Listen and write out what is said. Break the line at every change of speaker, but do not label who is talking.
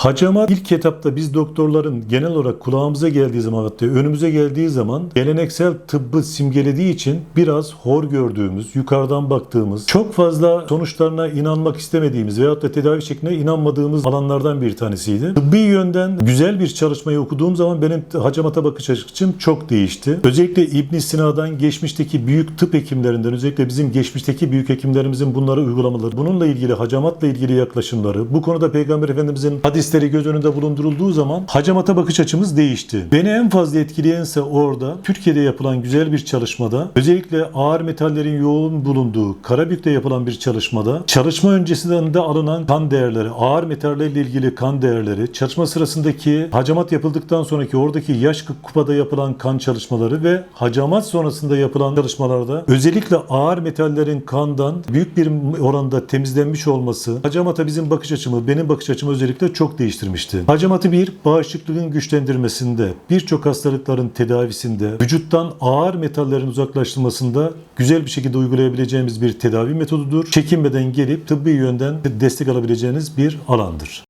Hacamat ilk etapta biz doktorların genel olarak kulağımıza geldiği zaman hatta önümüze geldiği zaman geleneksel tıbbı simgelediği için biraz hor gördüğümüz, yukarıdan baktığımız, çok fazla sonuçlarına inanmak istemediğimiz veyahut da tedavi şekline inanmadığımız alanlardan bir tanesiydi. Tıbbi yönden güzel bir çalışmayı okuduğum zaman benim hacamata bakış açım çok değişti. Özellikle İbn Sina'dan geçmişteki büyük tıp hekimlerinden özellikle bizim geçmişteki büyük hekimlerimizin bunları uygulamaları, bununla ilgili hacamatla ilgili yaklaşımları, bu konuda Peygamber Efendimizin hadisleri göz önünde bulundurulduğu zaman hacamata bakış açımız değişti. Beni en fazla etkileyense orada Türkiye'de yapılan güzel bir çalışmada özellikle ağır metallerin yoğun bulunduğu Karabük'te yapılan bir çalışmada çalışma öncesinden de alınan kan değerleri, ağır metallerle ilgili kan değerleri, çalışma sırasındaki hacamat yapıldıktan sonraki oradaki yaş kupada yapılan kan çalışmaları ve hacamat sonrasında yapılan çalışmalarda özellikle ağır metallerin kandan büyük bir oranda temizlenmiş olması hacamata bizim bakış açımı, benim bakış açımı özellikle çok değiştirmişti. Hacamatı bir, bağışıklığın güçlendirmesinde, birçok hastalıkların tedavisinde, vücuttan ağır metallerin uzaklaştırmasında güzel bir şekilde uygulayabileceğimiz bir tedavi metodudur. Çekinmeden gelip tıbbi yönden destek alabileceğiniz bir alandır.